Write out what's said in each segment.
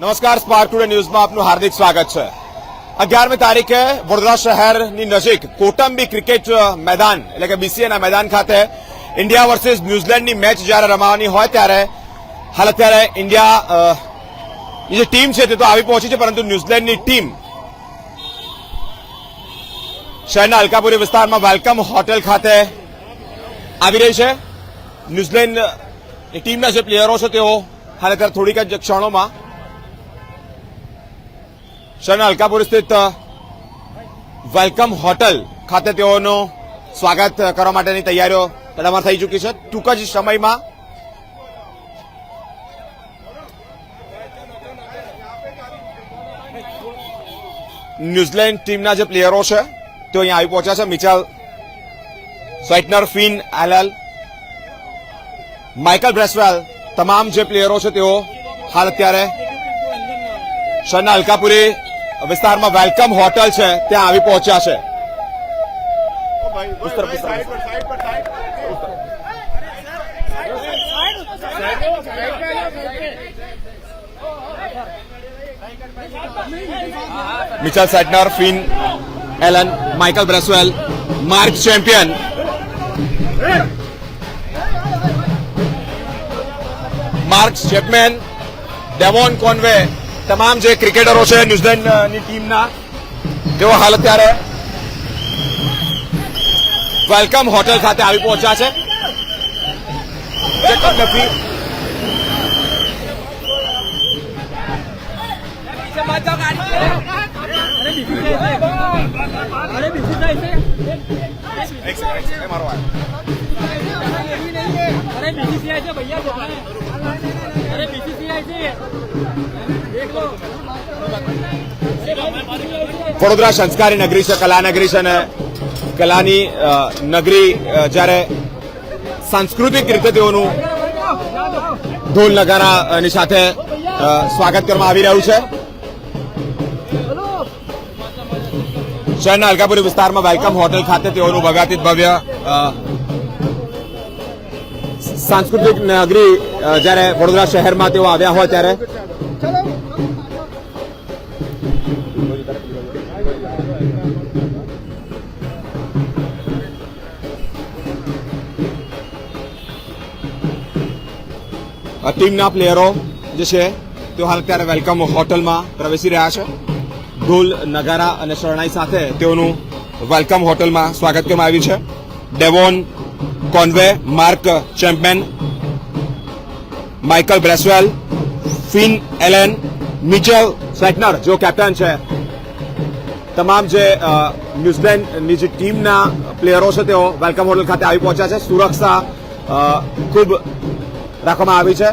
નમસ્કાર spark today ન્યૂઝમાં આપનું હાર્દિક સ્વાગત છે. અગિયારમી તારીખે વડોદરા શહેરની નજીક કોટંબી ક્રિકેટ મેદાન, એટલે કે બીસીએના મેદાન ખાતે ઇન્ડિયા વર્સિસ ન્યૂઝીલેન્ડની મેચ જ્યારે રમાવાની હોય ત્યારે, હાલ અત્યારે ઇન્ડિયા જે ટીમ છે તે તો આવી પહોંચી છે, પરંતુ ન્યૂઝીલેન્ડની ટીમ શહેરના અલકાપુરી વિસ્તારમાં વેલકમ હોટેલ ખાતે આવી રહી છે. ન્યૂઝીલેન્ડ ટીમના જે પ્લેયરો છે તેઓ હાલ અત્યારે થોડીક જ ક્ષણોમાં શહેરના અલકાપુર સ્થિત? વેલકમ હોટલ ખાતે તેઓનું સ્વાગત કરવા માટેની તૈયારીઓ તડામાર થઈ ચૂકી છે. ટૂંક જ સમયમાં ન્યૂઝીલેન્ડ ટીમના જે પ્લેયરો છે, તેઓ અહીંયા આવી પહોંચ્યા છે. મિચેલ સ્વાઇટનર, ફિન એલએલ માઇકલ બ્રેસવેલ તમામ જે પ્લેયરો છે, તેઓ હાલ અત્યારે શહેરના અલકાપુરી વિસ્તારમાં વેલકમ હોટલ છે. ત્યાં આવી પહોંચ્યા છે. Mitchell Santner Finn Allen Michael Bracewell Mark Champion. Mark Chapman Devon Conway. તમામ જે ક્રિકેટરો છે ન્યુઝીલેન્ડની ટીમના, તેઓ હાલ અત્યારે વેલકમ હોટેલ ખાતે આવી પહોંચ્યા છે, ભૈયા. વડોદરા સંસ્કારી નગરી છે, કલા નગરી છે અને કલાની નગરી જ્યારે સાંસ્કૃતિક રીતે તેઓનું ઢોલ નગારાની સાથે સ્વાગત કરવામાં આવી રહ્યું છે. શહેરના અલકાપુરી વિસ્તારમાં વેલકમ હોટેલ ખાતે તેઓનું ભગાતીત ભવ્ય સાંસ્કૃતિક નગરી જ્યારે વડોદરા શહેરમાં તેઓ આવ્યા હોય ત્યારે. ટીમના પ્લેયરો જે છે, તેઓ હાલ અત્યારે વેલકમ હોટલમાં પ્રવેશી રહ્યા છે. ઢોલ નગારા અને શરણાઈ સાથે તેઓનું વેલકમ હોટલમાં સ્વાગત કરવામાં આવ્યું છે. Devon Conway Mark Champion Michael Bracewell Finn Allen Mitchell Santner જો કેપ્ટન છે. તમામ જે ન્યુઝીલેન્ડની જે ટીમના પ્લેયરો છે, તેઓ વેલકમ હોટલ ખાતે આવી પહોંચ્યા છે. સુરક્ષા ખૂબ રાખવામાં આવી છે.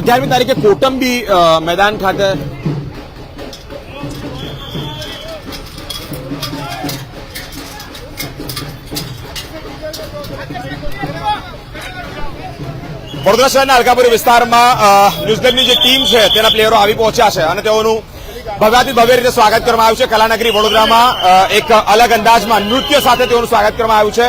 અગિયારમી તારીખે કોટંબી મેદાન ખાતે. વડોદરા શહેરના અલકાપુરી વિસ્તારમાં ન્યુઝીલેન્ડની જે ટીમ છે, તેના પ્લેયરો આવી પહોંચ્યા છે અને તેઓનું ભવ્યાથી ભવ્ય રીતે સ્વાગત કરવામાં આવ્યું છે. કલાનગરી વડોદરામાં એક અલગ અંદાજમાં નૃત્ય સાથે તેઓનું સ્વાગત કરવામાં આવ્યું છે.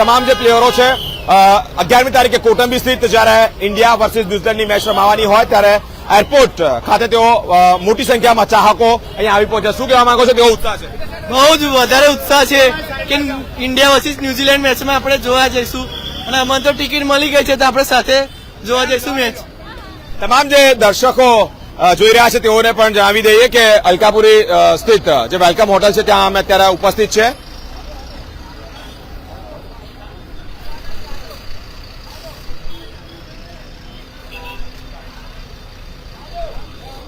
તમામ જે પ્લેયરો છે અગિયારમી તારીખે કોટંબી સ્થિત જ્યારે ઇન્ડિયા વર્સિસ ન્યુઝીલેન્ડની મેચ રમાવાની હોય ત્યારે એરપોર્ટ ખાતે તેઓ મોટી સંખ્યામાં ચાહકો અહીંયા આવી પહોંચ્યા. શું કહેવા માંગો છો? કેવો ઉત્સાહ છે? બહુ જ વધારે ઉત્સાહ છે કે ઇન્ડિયા વર્સિસ ન્યુઝીલેન્ડ મેચમાં આપણે જોવા જઈશું. અને અમને તો ટિકિટ મળી ગઈ છે તો આપણે સાથે જોવા જઈશું મેચ. તમામ જે દર્શકો જોઈ રહ્યા છે તેઓને પણ જણાવી દઈએ કે અલકાપુરી સ્થિત જે વેલકમ હોટલ છે ત્યાં અમે અત્યારે ઉપસ્થિત છે.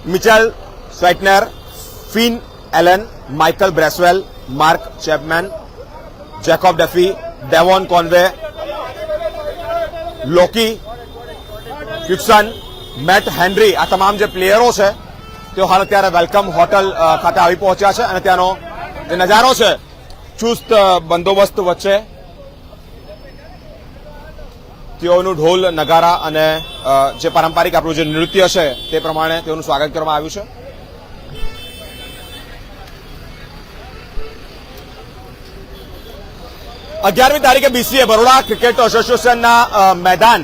Mitchell Santner, Finn Allen, Michael Bracewell, Mark Chapman, Jacob Duffy, Devon Conway, Lockie Ferguson Matt Henry આ તમામ જે પ્લેયરો છે, તેઓ હાલ અત્યારે વેલકમ હોટલ ખાતે આવી પહોંચ્યા છે અને ત્યાંનો જે નજારો છે, ચુસ્ત બંદોબસ્ત વચ્ચે તેઓનું ઢોલ, નગારા અને જે પારંપરિક આપણું જે નૃત્ય છે તે પ્રમાણે તેઓનું સ્વાગત કરવામાં આવ્યું છે. અગિયારમી તારીખે બીસીએ બરોડા ક્રિકેટ એસોસિએશનના મેદાન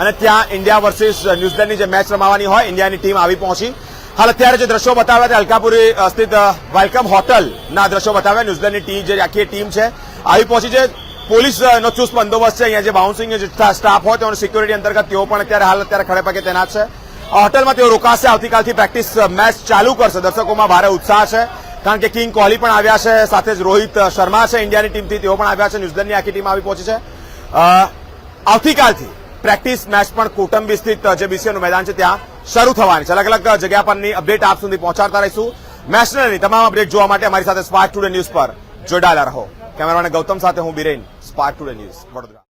અને ત્યાં ઇન્ડિયા વર્સિસ ન્યુઝીલેન્ડની જે મેચ રમાવાની હોય, ઇન્ડિયાની ટીમ આવી પહોંચી. હાલ અત્યારે જે દ્રશ્યો બતાવ્યા તે અલકાપુરી સ્થિત વેલકમ હોટલના દ્રશ્યો બતાવ્યા. ન્યુઝીલેન્ડની ટીમ જે આખી ટીમ છે, આવી પહોંચી છે. પોલીસ નો ચુસ્ત બંદોબસ્ત છે. અહીંયા જે બાઉન્સિંગ સ્ટાફ હોય તેઓની સિક્યુરિટી અંતર્ગત તેઓ પણ અત્યારે હાલ અત્યારે ખડે પગે તૈનાત છે. હોટલમાં તેઓ રોકાશે. આવતીકાલથી પ્રેક્ટિસ મેચ ચાલુ કરશે. દર્શકોમાં ભારે ઉત્સાહ છે. કારણ કે કિંગ કોહલી પણ આવ્યા છે. સાથે જ રોહિત શર્મા છે. ઇન્ડિયાની ટીમથી તેઓ પણ આવ્યા છે. ન્યુઝીલેન્ડની આખી ટીમ આવી પહોંચી છે. આવતીકાલથી પ્રેક્ટિસ મેચ પણ કોટંબી સ્થિત જે બીસીએનું મેદાન છે, ત્યાં શરૂ થવાની છે. અલગ અલગ જગ્યા પરની અપડેટ આપ સુધી પહોંચાડતા રહીશું. મેચની તમામ અપડેટ જોવા માટે અમારી સાથે સ્પાર્ટ ટુડે ન્યૂઝ પર જોડાયેલા રહો. કેમેરામેન ગૌતમ સાથે હું Biren. Spark Today News Vadodara